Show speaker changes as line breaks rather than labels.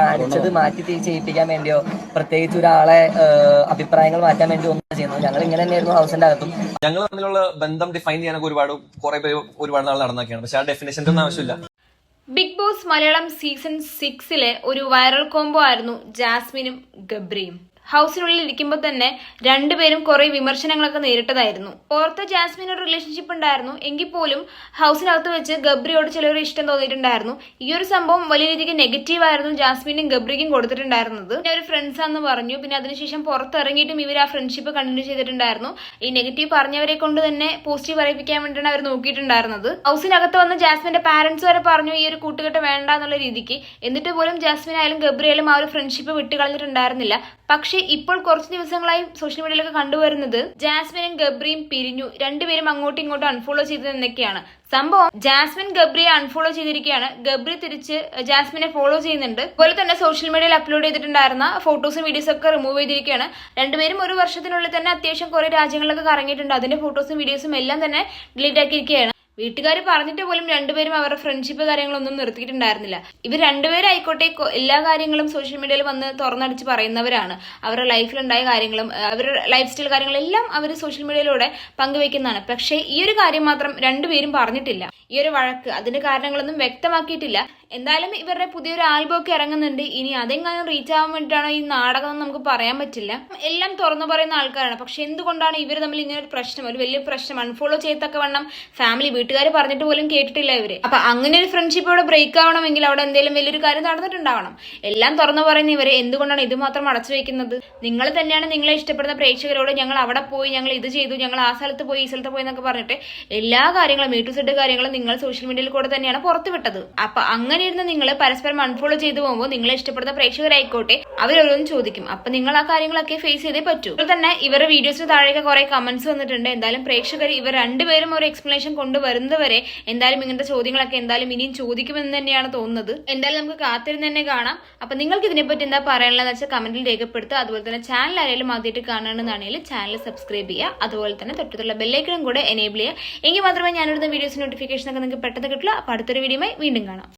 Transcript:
കാണിച്ചത് മാറ്റി ചെയ്യിപ്പിക്കാൻ വേണ്ടിയോ പ്രത്യേകിച്ച് ഒരാളെ അഭിപ്രായങ്ങൾ മാറ്റാൻ വേണ്ടി ഒന്നും ചെയ്യുന്നത് ഞങ്ങൾ ഇങ്ങനെ തന്നെയായിരുന്നു ഹൗസിന്റെ അകത്തും.
ഞങ്ങൾ തമ്മിലുള്ള ബന്ധം ഡിഫൈൻ ചെയ്യാനൊക്കെ ഒരുപാട് കുറെ പേര് ഒരുപാട് നാൾ നടന്നൊക്കെയാണ്. പക്ഷെ ആ ഡെഫിനേഷന്റെ ഒന്നും ആവശ്യമില്ല.
ബിഗ് ബോസ് മലയാളം സീസൺ സിക്സിലെ ഒരു വൈറൽ കോംബോ ആയിരുന്നു ജാസ്മിനും ഗബ്രിയും. ഹൗസിനുള്ളിൽ ഇരിക്കുമ്പോൾ തന്നെ രണ്ടുപേരും കുറെ വിമർശനങ്ങളൊക്കെ നേരിട്ടതായിരുന്നു. ജാസ്മിന് ഒരു റിലേഷൻഷിപ്പ് ഉണ്ടായിരുന്നു. എങ്കിൽ പോലും ഹൗസിനകത്ത് വെച്ച് ഗബ്രിയോട് ചിലർ ഇഷ്ടം തോന്നിയിട്ടുണ്ടായിരുന്നു. ഈ ഒരു സംഭവം വലിയ രീതിക്ക് നെഗറ്റീവ് ആയിരുന്നു ജാസ്മിനും ഗബ്രിക്കും കൊടുത്തിട്ടുണ്ടായിരുന്നത്. പിന്നെ ഫ്രണ്ട്സ് ആണെന്ന് പറഞ്ഞു. പിന്നെ അതിനുശേഷം പുറത്തിറങ്ങിയിട്ടും ഇവർ ആ ഫ്രണ്ട്ഷിപ്പ് കണ്ടിന്യൂ ചെയ്തിട്ടുണ്ടായിരുന്നു. ഈ നെഗറ്റീവ് പറഞ്ഞവരെ കൊണ്ട് തന്നെ പോസിറ്റീവ് അറിയിപ്പിക്കാൻ വേണ്ടിയാണ് അവർ നോക്കിയിട്ടുണ്ടായിരുന്നത്. ഹൗസിനകത്ത് വന്ന് ജാസ്മിന്റെ പാരന്റ്സ് വരെ പറഞ്ഞു ഈ ഒരു കൂട്ടുകെട്ട് വേണ്ട എന്നുള്ള രീതിക്ക്. എന്നിട്ട് പോലും ജാസ്മിൻ ആയാലും ഗബ്രി ആയാലും ആ ഒരു ഫ്രണ്ട്ഷിപ്പ് വിട്ടുകളഞ്ഞിട്ടുണ്ടായിരുന്നില്ല. പക്ഷേ ഇപ്പോൾ കുറച്ച് ദിവസങ്ങളായി സോഷ്യൽ മീഡിയയിലൊക്കെ കണ്ടുവരുന്നത് ജാസ്മിനും ഗബ്രിയും പിരിഞ്ഞു. രണ്ടുപേരും അങ്ങോട്ടും ഇങ്ങോട്ടും അൺഫോളോ ചെയ്തതെന്നൊക്കെയാണ് സംഭവം ജാസ്മിൻ ഗബ്രിയെ അൺഫോളോ ചെയ്തിരിക്കുകയാണ്. ഗബ്രി തിരിച്ച് ജാസ്മിനെ ഫോളോ ചെയ്യുന്നുണ്ട്. അതുപോലെ തന്നെ സോഷ്യൽ മീഡിയയിൽ അപ്ലോഡ് ചെയ്തിട്ടുണ്ടായിരുന്ന ഫോട്ടോസും വീഡിയോസും ഒക്കെ റിമൂവ് ചെയ്തിരിക്കുകയാണ്. രണ്ടുപേരും ഒരു വർഷത്തിനുള്ളിൽ തന്നെ അത്യാവശ്യം കുറെ രാജ്യങ്ങളിലൊക്കെ കറങ്ങിയിട്ടുണ്ട്. അതിന്റെ ഫോട്ടോസും വീഡിയോസും എല്ലാം തന്നെ ഡിലീറ്റ് ആക്കിയിരിക്കുകയാണ്. വീട്ടുകാർ പറഞ്ഞിട്ട് പോലും രണ്ടുപേരും അവരുടെ ഫ്രണ്ട്ഷിപ്പ് കാര്യങ്ങളൊന്നും നിർത്തിയിട്ടുണ്ടായിരുന്നില്ല. ഇവർ രണ്ടുപേരും ആയിക്കോട്ടെ കൊ- എല്ലാ കാര്യങ്ങളും സോഷ്യൽ മീഡിയയിൽ വന്ന് തുറന്നടിച്ച് പറയുന്നവരാണ്. അവരുടെ ലൈഫിലുണ്ടായ കാര്യങ്ങളും അവരുടെ ലൈഫ് സ്റ്റൈൽ കാര്യങ്ങളെല്ലാം അവർ സോഷ്യൽ മീഡിയയിലൂടെ പങ്കുവെക്കുന്നതാണ്. പക്ഷേ ഈ ഒരു കാര്യം മാത്രം രണ്ടുപേരും പറഞ്ഞിട്ടില്ല. ഈ ഒരു വഴക്ക് അതിന്റെ കാരണങ്ങളൊന്നും വ്യക്തമാക്കിയിട്ടില്ല. എന്തായാലും ഇവരുടെ പുതിയൊരു ആൽബം ഒക്കെ ഇറങ്ങുന്നുണ്ട്. ഇനി അതെങ്ങാനും റീച്ച് ആവാൻ വേണ്ടിയിട്ടാണോ ഈ നാടകം എന്ന് നമുക്ക് പറയാൻ പറ്റില്ല. എല്ലാം തുറന്നു പറയുന്ന ആൾക്കാരാണ്. പക്ഷെ എന്തുകൊണ്ടാണ് ഇവർ തമ്മിൽ ഇങ്ങനെ ഒരു പ്രശ്നം ഒരു വലിയ പ്രശ്നം? അൺഫോളോ ചെയ്യത്തക്ക വണ്ണം ഫാമിലി വീട്ടുകാർ പറഞ്ഞിട്ട് പോലും കേട്ടിട്ടില്ല ഇവർ. അപ്പൊ അങ്ങനെ ഒരു ഫ്രണ്ട്ഷിപ്പ് അവിടെ ബ്രേക്ക് ആവണമെങ്കിൽ അവിടെ എന്തെങ്കിലും വലിയൊരു കാര്യം നടന്നിട്ടുണ്ടാവണം. എല്ലാം തുറന്നു പറയുന്ന ഇവരെ എന്തുകൊണ്ടാണ് ഇത് മാത്രം അടച്ചു വെക്കുന്നത്? നിങ്ങൾ തന്നെയാണ് നിങ്ങളെ ഇഷ്ടപ്പെടുന്ന പ്രേക്ഷകരോട് ഞങ്ങൾ അവിടെ പോയി ഞങ്ങൾ ഇത് ചെയ്തു ഞങ്ങൾ ആ സ്ഥലത്ത് പോയി ഈ സ്ഥലത്ത് പോയി എന്നൊക്കെ പറഞ്ഞിട്ട് എല്ലാ കാര്യങ്ങളും മീ സെഡ് കാര്യങ്ങളും നിങ്ങൾ സോഷ്യൽ മീഡിയയിൽ കൂടെ തന്നെയാണ് പുറത്തുവിട്ടത്. അപ്പൊ അങ്ങനെ ഇരുന്ന് നിങ്ങൾ പരസ്പരം അൺഫോളോ ചെയ്തു പോകുമ്പോൾ നിങ്ങളെ ഇഷ്ടപ്പെടുന്ന പ്രേക്ഷകരായിക്കോട്ടെ അവരോരോന്നും ചോദിക്കും. അപ്പൊ നിങ്ങൾ ആ കാര്യങ്ങളൊക്കെ ഫേസ് ചെയ്തേ പറ്റൂ. അതുപോലെ തന്നെ ഇവരുടെ വീഡിയോസിന് താഴേക്ക് കുറെ കമന്റ്സ് വന്നിട്ടുണ്ട്. എന്തായാലും പ്രേക്ഷകർ ഇവർ രണ്ടുപേരും ഒരു എക്സ്പ്ലനേഷൻ കൊണ്ടുവരുന്നവരെ എന്തായാലും ഇങ്ങനത്തെ ചോദ്യങ്ങളൊക്കെ എന്തായാലും ഇനിയും ചോദിക്കുമെന്ന് തന്നെയാണ് തോന്നുന്നത്. എന്തായാലും നമുക്ക് കാത്തിരുന്ന് തന്നെ കാണാം. അപ്പൊ നിങ്ങൾക്ക് ഇതിനെപ്പറ്റി എന്താ പറയാനുള്ളതെന്ന് വെച്ചാൽ കമന്റിൽ രേഖപ്പെടുത്തുക. അതുപോലെ തന്നെ ചാനൽ ആരെങ്കിലും ആദ്യമായിട്ട് കാണണമെന്നാണെങ്കിൽ ചാനൽ സബ്സ്ക്രൈബ് ചെയ്യുക. അതുപോലെ തന്നെ തൊട്ടത്തുള്ള ബെല്ലൈക്കണും കൂടെ എനേബിൾ ചെയ്യുക. എങ്കിൽ മാത്രമേ ഞാനിടുന്ന വീഡിയോസ് നോട്ടിഫിക്കേഷൻ ഒക്കെ നിങ്ങൾക്ക് പെട്ടെന്ന് കിട്ടുള്ളൂ. അപ്പൊ അടുത്തൊരു വീഡിയോയുമായി വീണ്ടും കാണാം.